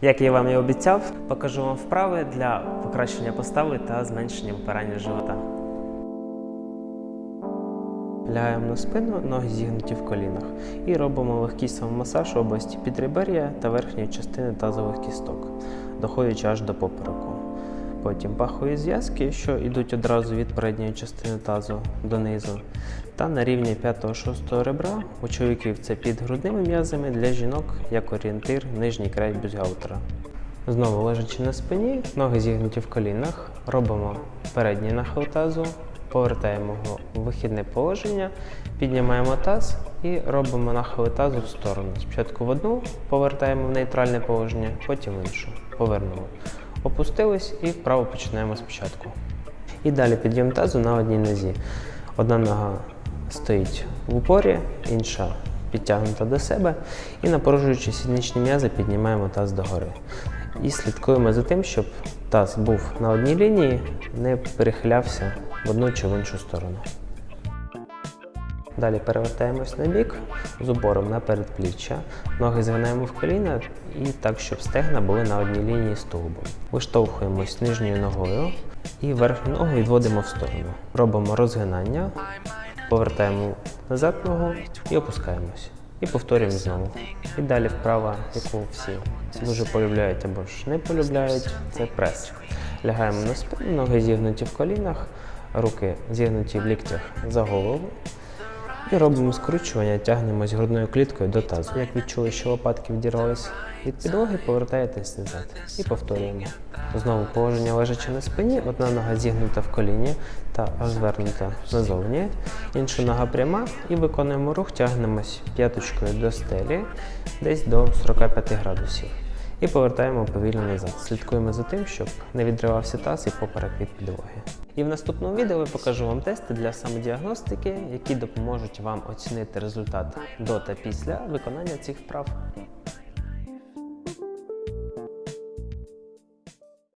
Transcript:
Як я вам і обіцяв, покажу вам вправи для покращення постави та зменшення випирання живота. Лягаємо на спину, ноги зігнуті в колінах і робимо легкий самомасаж області підребер'я та верхньої частини тазових кісток, доходячи аж до попереку. Потім пахові зв'язки, що йдуть одразу від передньої частини тазу донизу, та на рівні 5-6 ребра у чоловіків це під грудними м'язами, для жінок як орієнтир нижній край бюстгальтера. Знову лежачи на спині, ноги зігнуті в колінах, робимо передній нахил тазу, повертаємо його в вихідне положення, піднімаємо таз і робимо нахили тазу в сторону. Спочатку в одну повертаємо в нейтральне положення, потім в іншу. Повернемо. Опустились і вправо починаємо спочатку. І далі підйом тазу на одній нозі. Одна нога стоїть в упорі, інша підтягнута до себе. І напружуючи сідничні м'язи, піднімаємо таз догори. І слідкуємо за тим, щоб таз був на одній лінії, не перехилявся в одну чи в іншу сторону. Далі перевертаємось на бік з упором на передпліччя, ноги згинаємо в коліна і так, щоб стегна були на одній лінії тулубом. Виштовхуємось нижньою ногою і верхню ногу відводимо в сторону. Робимо розгинання, повертаємо назад ногу і опускаємось. І повторюємо знову. І далі вправа, яку всі дуже полюбляють або ж не полюбляють, це прес. Лягаємо на спину, ноги зігнуті в колінах, руки зігнуті в ліктях за голову. І робимо скручування, тягнемось грудною кліткою до тазу. Як відчули, що лопатки відірвались від підлоги, повертаєтесь назад. І повторюємо. Знову положення лежачи на спині, одна нога зігнута в коліні та розвернута назовні, інша нога пряма і виконуємо рух, тягнемось п'яточкою до стелі десь до 45 градусів. І повертаємо повільно назад. Слідкуємо за тим, щоб не відривався таз і поперек від підлоги. І в наступному відео я покажу вам тести для самодіагностики, які допоможуть вам оцінити результат до та після виконання цих вправ.